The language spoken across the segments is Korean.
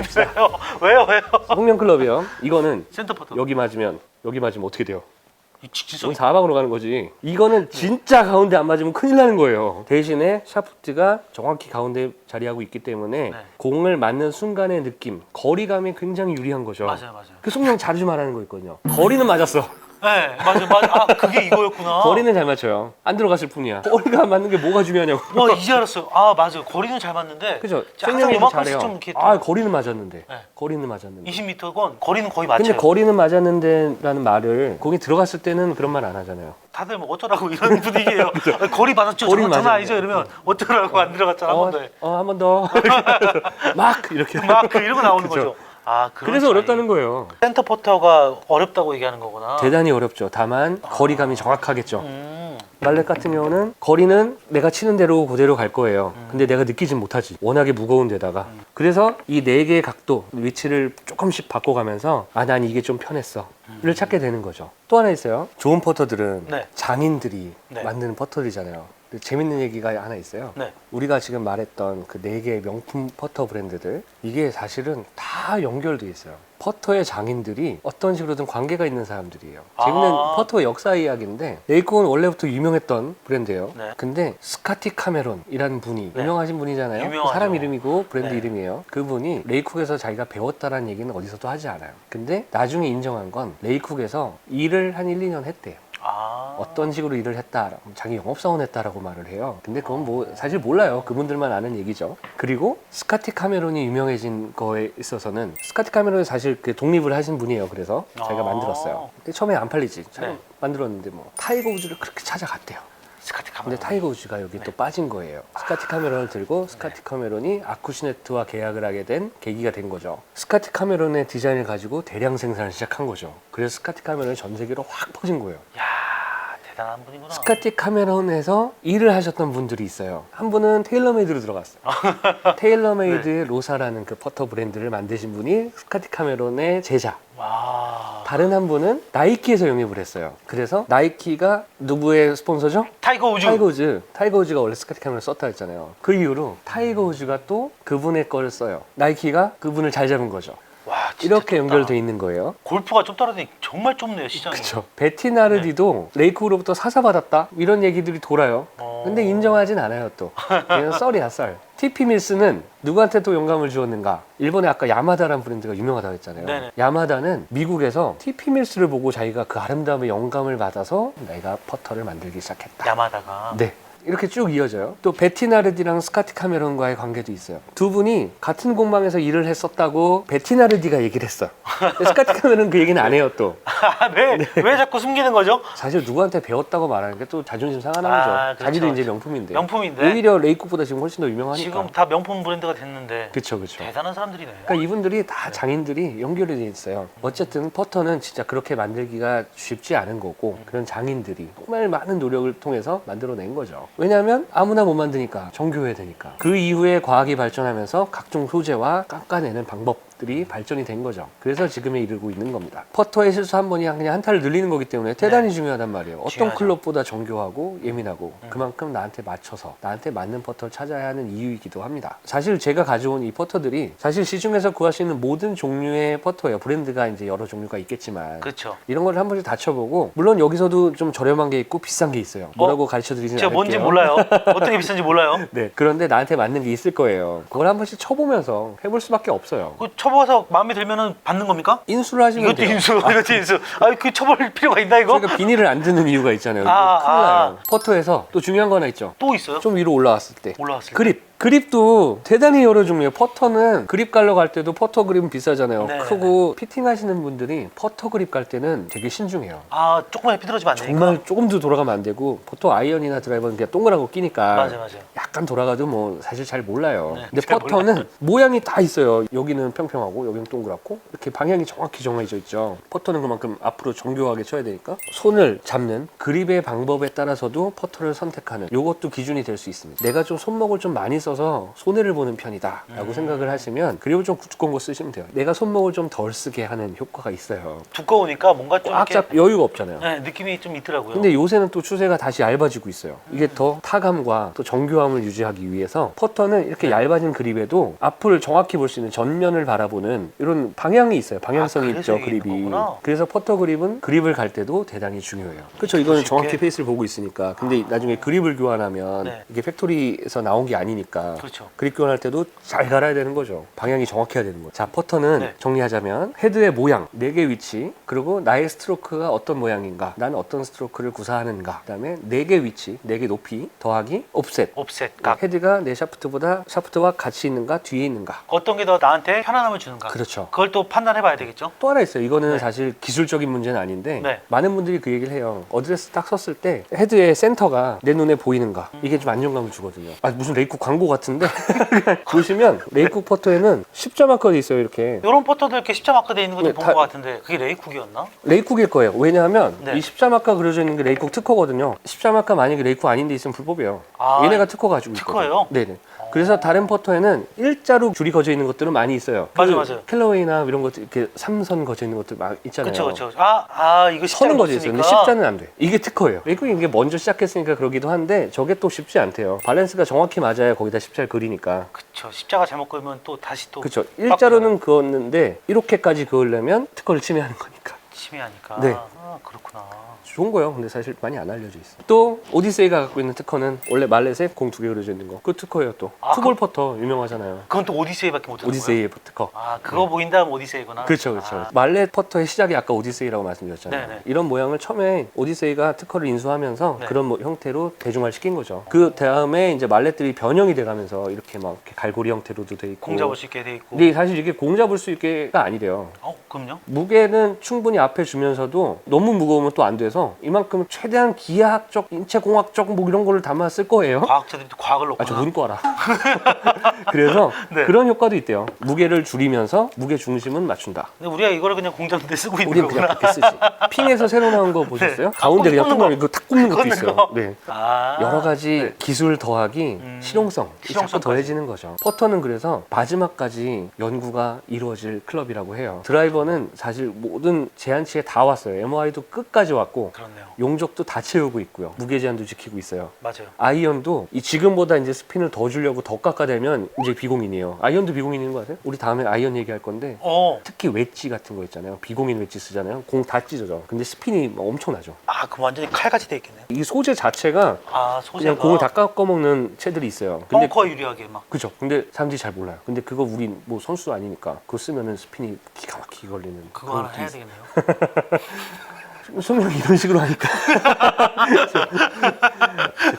해봅시다. 왜요 왜요? 홍명클럽이요. 이거는 센터 퍼터. 여기 맞으면 여기 맞으면 어떻게 돼요? 이 직진성 여기 사방으로 가는 거지. 이거는 진짜 가운데 안 맞으면 큰일 나는 거예요. 대신에 샤프트가 정확히 가운데 자리하고 있기 때문에 네. 공을 맞는 순간의 느낌, 거리감이 굉장히 유리한 거죠. 맞아요 맞아요. 그 송영 자주 말하는 거 있거든요. 거리는 맞았어. 네 맞아요 맞아요. 아 그게 이거였구나. 거리는 잘 맞춰요. 안 들어갔을 뿐이야. 거리가 안 맞는 게 뭐가 중요하냐고. 와 이제 알았어요. 아 맞아요. 거리는 잘 맞는데. 그죠? 항상 생명이 요만큼씩 잘해요. 좀 이렇게 아 거리는 맞았는데. 네. 거리는 맞았는데. 20m건 거리는 거의 맞춰요. 근데 거리는 맞았는데라는 말을 공이 들어갔을 때는 그런 말 안 하잖아요. 다들 뭐 어쩌라고 이런 분위기예요. 아, 거리 맞았죠. 장난 맞았네. 아니죠 이러면 어쩌라고 안 들어갔잖아 한번 더. 해. 어, 한 번 더. 막 이렇게. 막 이러고 나오는 그쵸. 거죠. 아 그런 그래서 차이. 어렵다는 거예요. 센터 포터가 어렵다고 얘기하는 거구나. 대단히 어렵죠. 다만 거리감이 정확하겠죠. 음. 말렛 같은 경우는 거리는 내가 치는 대로 그대로 갈 거예요. 근데 내가 느끼진 못하지. 워낙에 무거운 데다가. 그래서 이 네 개의 각도, 위치를 조금씩 바꿔가면서 아, 난 이게 좀 편했어. 를 찾게 되는 거죠. 또 하나 있어요. 좋은 퍼터들은 네. 장인들이 네. 만드는 퍼터들이잖아요. 근데 재밌는 얘기가 하나 있어요. 네. 우리가 지금 말했던 그 네 개의 명품 퍼터 브랜드들 이게 사실은 다 연결돼 있어요. 퍼터의 장인들이 어떤 식으로든 관계가 있는 사람들이에요. 재밌는 아. 퍼터 역사 이야기인데 레이콘은 원래부터 유명했던 브랜드예요. 네. 근데 스카티 카메론이라는 분이 네. 유명하신 분이잖아요. 유명하죠. 사람 이름이고 브랜드 네. 이름이에요. 그분이 레이쿡에서 자기가 배웠다라는 얘기는 어디서도 하지 않아요. 근데 나중에 인정한 건 레이쿡에서 일을 한 1, 2년 했대요. 아. 어떤 식으로 일을 했다, 자기 영업사원 했다라고 말을 해요. 근데 그건 뭐 사실 몰라요. 그분들만 아는 얘기죠. 그리고 스카티 카메론이 유명해진 거에 있어서는 스카티 카메론이 사실 그 독립을 하신 분이에요. 그래서 자기가 아. 만들었어요. 근데 처음에 안 팔리지. 잘 네. 만들었는데 뭐 타이거 우즈를 그렇게 찾아갔대요. 스카티 카메라. 근데 타이거 우즈가 여기 또 빠진 거예요. 스카티 카메론을 들고 스카티 카메론이 아쿠시네트와 계약을 하게 된 계기가 된 거죠. 스카티 카메론의 디자인을 가지고 대량 생산을 시작한 거죠. 그래서 스카티 카메론이 전 세계로 확 퍼진 거예요. 야 대단한 분이구나. 스카티 카메론에서 일을 하셨던 분들이 있어요. 한 분은 테일러메이드로 들어갔어요. 테일러메이드 의 로사라는 그 퍼터 브랜드를 만드신 분이 스카티 카메론의 제자. 와. 다른 한 분은 나이키에서 영입을 했어요. 그래서 나이키가 누구의 스폰서죠? 타이거 우즈. 타이거 우즈. 타이거 우즈가 원래 스카티 카메론 썼다 했잖아요. 그 이후로 타이거 우즈가 또 그분의 거를 써요. 나이키가 그분을 잘 잡은 거죠. 이렇게. 연결돼 있는 거예요. 골프가 좀 떨어지니 정말 좁네요 시장이. 그렇죠. 베티 나르디도 레이크로부터 사사받았다 이런 얘기들이 돌아요. 어. 근데 인정하진 않아요 또. 그냥 썰이야 썰. TP 밀스는 누구한테 또 영감을 주었는가? 일본에 아까 야마다라는 브랜드가 유명하다고 했잖아요. 네네. 야마다는 미국에서 TP 밀스를 보고 자기가 그 아름다움의 영감을 받아서 내가 퍼터를 만들기 시작했다. 야마다가. 네. 이렇게 쭉 이어져요. 또 베티 나르디랑 스카티 카메론과의 관계도 있어요. 두 분이 같은 공방에서 일을 했었다고 베티 나르디가 얘기를 했어. 근데 스카티 카메론 그 얘기는 안 해요 또. 왜, 왜 자꾸 숨기는 거죠? 사실 누구한테 배웠다고 말하는 게 또 자존심 상하는 거죠. 아, 그렇죠. 자기도 이제 명품인데. 명품인데 오히려 레이크보다 지금 훨씬 더 유명하니까. 지금 다 명품 브랜드가 됐는데 그쵸 그쵸. 대단한 사람들이네. 그러니까 이분들이 다 장인들이 연결이 돼 있어요. 어쨌든 퍼터는 진짜 그렇게 만들기가 쉽지 않은 거고 그런 장인들이 정말 많은 노력을 통해서 만들어낸 거죠. 왜냐하면 아무나 못 만드니까 정교해야 되니까. 그 이후에 과학이 발전하면서 각종 소재와 깎아내는 방법 들이 발전이 된 거죠. 그래서 지금에 이르고 있는 겁니다. 퍼터의 실수 한 번이 그냥 한 타를 늘리는 거기 때문에 대단히 중요하단 말이에요. 어떤 네. 중요하죠. 클럽보다 정교하고 예민하고 음. 그만큼 나한테 맞춰서 나한테 맞는 퍼터를 찾아야 하는 이유이기도 합니다. 사실 제가 가져온 이 퍼터들이 사실 시중에서 구할 수 있는 모든 종류의 퍼터예요. 브랜드가 이제 여러 종류가 있겠지만 그렇죠. 이런 걸 한 번씩 다쳐보고 물론 여기서도 좀 저렴한 게 있고 비싼 게 있어요. 뭐라고 가르쳐 드리진 제가 않을게요. 뭔지 몰라요. 어떻게 비싼지 몰라요. 네, 그런데 나한테 맞는 게 있을 거예요. 그걸 한 번씩 쳐보면서 해볼 수밖에 없어요. 그 쳐 봐서 마음에 들면은 받는 겁니까? 인수를 하시면 이것도 돼요. 인수, 이것도 인수. 아, 그 쳐볼 필요가 있나 이거? 그러니까 비닐을 안 드는 이유가 있잖아요. 아, 큰일 아. 나요. 퍼터에서 또 중요한 거 하나 있죠. 또 있어요? 좀 위로 올라왔을 때. 올라왔을 때. 그립. 그립도 대단히 여러 종류예요. 퍼터는 그립 갈러 갈 때도 퍼터 그립은 비싸잖아요. 네. 크고 피팅 하시는 분들이 퍼터 그립 갈 때는 되게 신중해요. 아, 조금만 삐뚤어지면 안 되니까. 정말 조금도 돌아가면 안 되고 보통 아이언이나 드라이버는 그냥 동그란 거 끼니까 맞아, 맞아. 약간 돌아가도 뭐 사실 잘 몰라요. 네, 근데 잘 퍼터는 모양이 다 있어요. 여기는 평평하고 여기는 동그랗고 이렇게 방향이 정확히 정해져 있죠. 퍼터는 그만큼 앞으로 정교하게 쳐야 되니까 손을 잡는 그립의 방법에 따라서도 퍼터를 선택하는 이것도 기준이 될 수 있습니다. 내가 좀 손목을 좀 많이 써서 손해를 보는 편이다 라고 음. 생각을 하시면 그리고 좀 두꺼운 거 쓰시면 돼요 내가 손목을 좀 덜 쓰게 하는 효과가 있어요 두꺼우니까 뭔가 좀꽉 이렇게 잡 여유가 없잖아요 네, 느낌이 좀 있더라고요. 근데 요새는 또 추세가 다시 얇아지고 있어요. 이게 더 타감과 또 정교함을 유지하기 위해서 퍼터는 이렇게 네. 얇아진 그립에도 앞을 정확히 볼 수 있는 전면을 바라보는 이런 방향이 있어요. 방향성이 아, 그래서 있죠, 이게 있는 그립이. 거구나. 그래서 퍼터 그립은 그립을 갈 때도 대단히 중요해요. 그렇죠. 이거는 쉽게. 정확히 페이스를 보고 있으니까. 근데 나중에 그립을 교환하면 네. 이게 팩토리에서 나온 게 아니니까 그렇죠. 그립 교환할 때도 잘 갈아야 되는 거죠. 방향이 정확해야 되는 거죠. 자, 퍼터는 네. 정리하자면 헤드의 모양, 네개 위치, 그리고 나의 스트로크가 어떤 모양인가, 나는 어떤 스트로크를 구사하는가, 그다음에 네 개 위치, 네 개 높이 더하기 옵셋. 옵셋 각. 헤드가 내 샤프트보다 샤프트와 같이 있는가, 뒤에 있는가. 어떤 게 더 나한테 편안함을 주는가. 그렇죠. 그걸 또 판단해 봐야 되겠죠. 또 하나 있어요. 이거는 네. 사실 기술적인 문제는 아닌데 네. 많은 분들이 그 얘기를 해요. 어드레스 딱 섰을 때 헤드의 센터가 내 눈에 보이는가 음. 이게 좀 안정감을 주거든요. 아 무슨 레이쿡 광고 같은데 보시면 레이쿡 퍼터에는 십자 마커도 있어요. 이렇게 이런 포터들 이렇게 십자 마크 돼 있는 것도 네, 본 다- 것 같은데 그게 레이쿡이었나? 레이쿡일 거예요. 왜냐하면 네. 이 십자 마커 그려져 있는 게 레이쿡 특허거든요. 십자 마커 만약에 레이쿡 아닌 데 있으면 불법이에요. 아, 얘네가 특허 가지고 특허예요? 있거든요. 네네. 그래서 다른 퍼터에는 일자로 줄이 거져 있는 것들은 많이 있어요. 맞아요, 그 맞아요. 캘러웨이나 이런 것들 이렇게 삼선 거져 있는 것들 막 있잖아요. 그렇죠, 그렇죠. 아, 아 이거 선은 거져 있어요. 근데 없으니까. 십자는 안 돼. 이게 특허예요. 레이쿡 이게 먼저 시작했으니까 그러기도 한데 저게 또 쉽지 않대요. 밸런스가 정확히 맞아야 거기다 십자를 그리니까. 그렇죠. 십자가 잘못 그으면 또 다시 또 그렇죠. 일자로는 그었는데 이렇게까지 그으려면 특허를 침해하는 거니까. 침해하니까. 네. 아, 그렇구나. 좋은 거예요. 근데 사실 많이 안 알려져 있어. 또 오디세이가 갖고 있는 특허는 원래 말렛에 공 두 개 그려져 있는 거. 그 특허예요 또. 아, 투볼 퍼터 유명하잖아요. 그건 또 오디세이밖에 못 하는 거예요? 오디세이의 특허. 아, 그거 보인다 하면 오디세이구나. 그렇죠, 그렇죠. 아, 말렛 퍼터의 시작이 아까 오디세이라고 말씀드렸잖아요. 네네. 이런 모양을 처음에 오디세이가 특허를 인수하면서 네. 그런 뭐 형태로 대중화를 시킨 거죠. 그 다음에 이제 말렛들이 변형이 돼가면서 이렇게 막 이렇게 갈고리 형태로도 돼 있고. 공 잡을 수 있게 돼 있고. 근데 사실 이게 공 잡을 수 있게가 아니래요. 어, 그럼요? 무게는 충분히 앞에 주면서도 너무 무거우면 또 안 돼서 이만큼 최대한 기하학적, 인체공학적 뭐 이런 거를 담아 쓸 거예요. 과학자들이 또 과학을 아, 저 넣구나. 문과라. 그래서 네. 그런 효과도 있대요. 무게를 줄이면서 무게 중심은 맞춘다. 근데 우리가 이거를 그냥 공장인데 쓰고 있는 우리는 그냥 거구나. 그렇게 쓰지. 핑에서 새로 나온 거 보셨어요? 네. 가운데 그냥 꽂는 뚜껑 거. 이거 탁 꽂는 것도 꽂는 있어요. 거. 네. 아, 여러 가지 네. 기술 더하기 음, 실용성 이 자꾸 실용성까지. 더해지는 거죠. 퍼터는 그래서 마지막까지 연구가 이루어질 클럽이라고 해요. 드라이버는 사실 모든 제한치에 다 왔어요. MI도 끝까지 왔고 그렇네요. 용적도 다 채우고 있고요. 무게 제한도 지키고 있어요. 맞아요. 아이언도 이 지금보다 이제 스핀을 더 주려고 더 깎아대면 이제 비공인이에요. 아이언도 비공인인 거 아세요? 우리 다음에 아이언 얘기할 건데 어, 특히 웨지 같은 거 있잖아요. 비공인 웨지 쓰잖아요. 공 다 찢어져. 근데 스핀이 막 엄청나죠. 아, 그럼 완전히 칼같이 돼 있겠네요. 이 소재 자체가 아, 소재가 그냥 공을 다 깎아 먹는 채들이 있어요. 근데 벙커 유리하게 막. 그죠. 근데 사람들이 잘 몰라요. 근데 그거 우리 뭐 선수 아니니까 그거 쓰면은 스핀이 기가 막히게 걸리는 그거 하나 해야. 되겠네요. 설명 이런 식으로 하니까.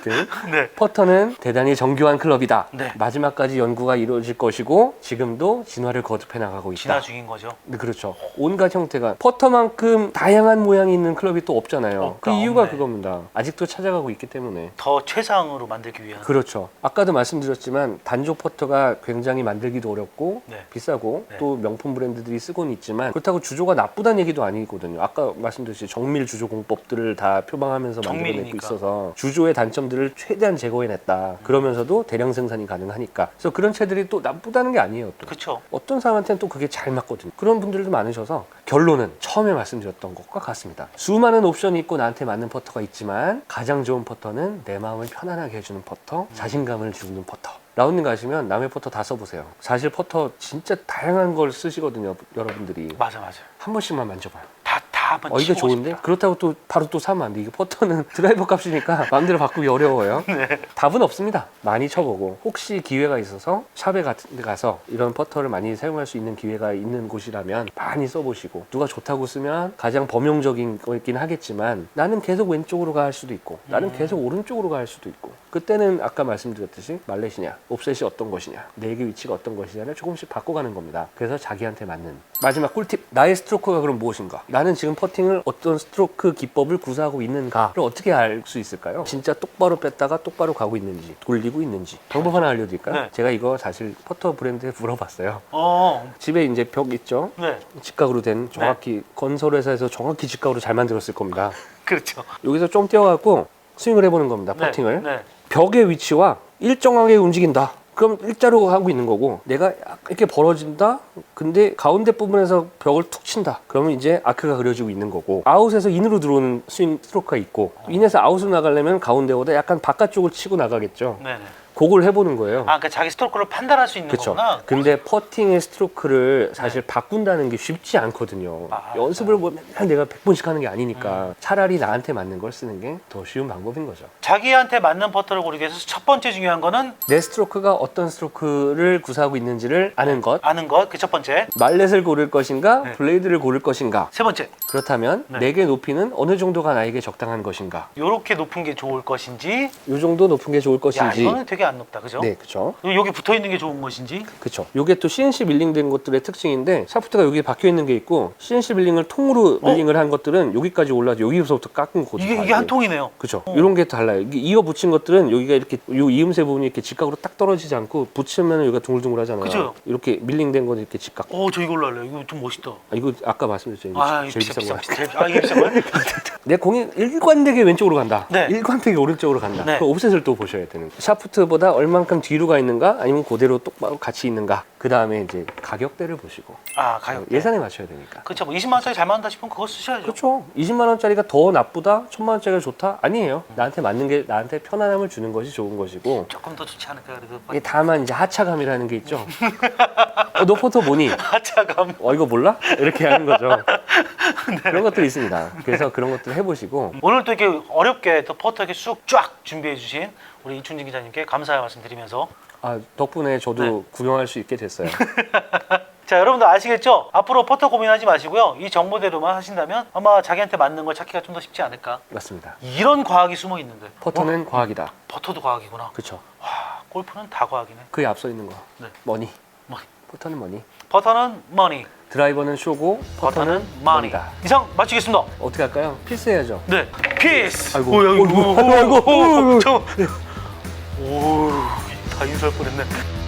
어쨌든 네. 퍼터는 대단히 정교한 클럽이다. 네. 마지막까지 연구가 이루어질 것이고 지금도 진화를 거듭해 나가고 있다. 진화 중인 거죠. 네, 그렇죠. 온갖 형태가 퍼터만큼 다양한 모양이 있는 클럽이 또 없잖아요. 없다, 그 이유가 없네. 그겁니다. 아직도 찾아가고 있기 때문에. 더 최상으로 만들기 위한. 그렇죠. 아까도 말씀드렸지만 단조 퍼터가 굉장히 만들기도 어렵고 네. 비싸고 네. 또 명품 브랜드들이 쓰고는 있지만 그렇다고 주조가 나쁘다는 얘기도 아니거든요. 아까 말씀드렸듯이 정밀 주조 공법들을 다 표방하면서 만들어내고 정밀이니까. 있어서 주조의 단점들을 최대한 제거해냈다. 그러면서도 대량 생산이 가능하니까. 그래서 그런 채들이 또 나쁘다는 게 아니에요. 또. 그렇죠. 어떤 사람한테는 또 그게 잘 맞거든요. 그런 분들도 많으셔서 결론은 처음에 말씀드렸던 것과 같습니다. 수많은 옵션이 있고 나한테 맞는 퍼터가 있지만 가장 좋은 퍼터는 내 마음을 편안하게 해주는 퍼터, 자신감을 주는 퍼터. 라운딩 가시면 남의 퍼터 다 써보세요. 사실 퍼터 진짜 다양한 걸 쓰시거든요, 여러분들이. 맞아, 맞아. 한 번씩만 만져봐요. 다, 다 한번 어, 이게 치고 좋은데? 싶다. 그렇다고 또 바로 또 사면 안 돼. 이게 퍼터는 드라이버 값이니까 마음대로 바꾸기 어려워요. 네. 답은 없습니다. 많이 쳐보고 혹시 기회가 있어서 샵에 같은 데 가서 이런 퍼터를 많이 사용할 수 있는 기회가 있는 곳이라면 많이 써보시고 누가 좋다고 쓰면 가장 범용적인 거있긴 하겠지만 나는 계속 왼쪽으로 가할 수도 있고 나는 음. 계속 오른쪽으로 가할 수도 있고 그때는 아까 말씀드렸듯이 말렛이냐 옵셋이 어떤 것이냐 내개 위치가 어떤 것이냐를 조금씩 바꿔가는 겁니다. 그래서 자기한테 맞는 마지막 꿀팁 나의 스트로크가 그럼 무엇인가 나는 지금 퍼팅을 어떤 스트로크 기법을 구사하고 있는가를 어떻게 알 수 있을까요? 진짜 똑바로 뺐다가 똑바로 가고 있는지 돌리고 있는지 방법 하나 알려드릴까요? 네. 제가 이거 사실 퍼터 브랜드에 물어봤어요. 어, 집에 이제 벽 있죠? 네. 직각으로 된 정확히 건설회사에서 정확히 직각으로 잘 만들었을 겁니다. 그렇죠. 여기서 좀 떼어갖고 스윙을 해보는 겁니다. 네, 퍼팅을 네. 벽의 위치와 일정하게 움직인다. 그럼 일자로 하고 있는 거고 내가 이렇게 벌어진다. 근데 가운데 부분에서 벽을 툭 친다. 그러면 이제 아크가 그려지고 있는 거고 아웃에서 인으로 들어오는 스윙 스트로크가 있고 인에서 아웃으로 나가려면 가운데보다 약간 바깥쪽을 치고 나가겠죠. 네네. 그걸 해보는 거예요. 아, 그러니까 자기 스트로크를 판단할 수 있는 그렇죠. 거구나. 근데 퍼팅의 스트로크를 사실 바꾼다는 게 쉽지 않거든요. 아, 연습을 뭐 맨날 내가 100번씩 하는 게 아니니까 차라리 나한테 맞는 걸 쓰는 게 더 쉬운 방법인 거죠. 자기한테 맞는 퍼터를 고르기 위해서 첫 번째 중요한 거는 내 스트로크가 어떤 스트로크를 구사하고 있는지를 아는 것. 아는 것. 그 첫 번째. 말렛을 고를 것인가, 네. 블레이드를 고를 것인가. 세 번째. 그렇다면 네. 네. 개 높이는 어느 정도가 나에게 적당한 것인가. 요렇게 높은 게 좋을 것인지. 이 정도 높은 게 좋을 야, 것인지. 이거는 되게 안 높다. 그죠? 네, 그렇죠. 여기 붙어 있는 게 좋은 것인지. 그렇죠. 요게 또 CNC 밀링된 것들의 특징인데 샤프트가 여기 박혀 있는 게 있고 CNC 밀링을 통으로 밀링을 한 것들은 여기까지 올라서 여기서부터 깎은 거죠. 어? 이게 이게 한 통이네요. 그렇죠. 어. 이런 게 달라요. 이게 이어 붙인 것들은 여기가 이렇게 요 이음새 부분이 이렇게 직각으로 딱 떨어지지 않고 붙이면 여기가 둥글둥글하잖아요. 그죠. 이렇게 밀링된 건 이렇게 직각. 어, 저 이걸로 할래요. 이거 좀 멋있다. 아, 이거 아까 말씀드렸죠. 이거 아, 제일 이거 비싼 비싸, 거. 비싸. 아, 이게 비싼 거예요? 내 공이 일관되게 왼쪽으로 간다. 네. 일관되게 오른쪽으로 간다. 네. 그 옵셋을 또 보셔야 되는 거예요. 샤프트보다 얼만큼 뒤로 가 있는가 아니면 그대로 똑바로 같이 있는가. 그 다음에 이제 가격대를 보시고 아, 가격. 예산에 맞춰야 되니까. 그렇죠. 뭐 20만 원짜리 잘 맞는다 싶으면 그거 쓰셔야죠. 그렇죠. 20만 원짜리가 더 나쁘다, 1000만 원짜리가 좋다 아니에요. 나한테 맞는 게 나한테 편안함을 주는 것이 좋은 것이고 조금 더 좋지 않을까 그래도. 이게 다만 이제 하차감이라는 게 있죠. 어, 너 포터 뭐니? 하차감. 어 이거 몰라? 이렇게 하는 거죠. 네. 그런 것들이 있습니다. 그래서 그런 것들 해보시고 오늘 또 이렇게 어렵게 또 퍼터 이렇게 쑥 쫙 준비해 주신 우리 이춘진 기자님께 감사의 말씀 드리면서 아, 덕분에 저도 네. 구경할 수 있게 됐어요. 자 여러분들 아시겠죠? 앞으로 퍼터 고민하지 마시고요 이 정보대로만 하신다면 아마 자기한테 맞는 걸 찾기가 좀 더 쉽지 않을까 맞습니다. 이런 과학이 숨어 있는데 퍼터는 어? 과학이다. 퍼터도 과학이구나 그렇죠. 와 골프는 다 과학이네 그에 앞서 있는 거. 네. 머니. 머니. 퍼터는 머니. 퍼터는 머니 드라이버는 쇼고 퍼터는 머니 머니다. 이상 마치겠습니다 어떻게 할까요? 필수해야죠. 네 피스 아이고. 오, 야, 이거, 어이구, 오, 오, 아이고, 오, 어이구. 저- 오다 인수할 뻔했네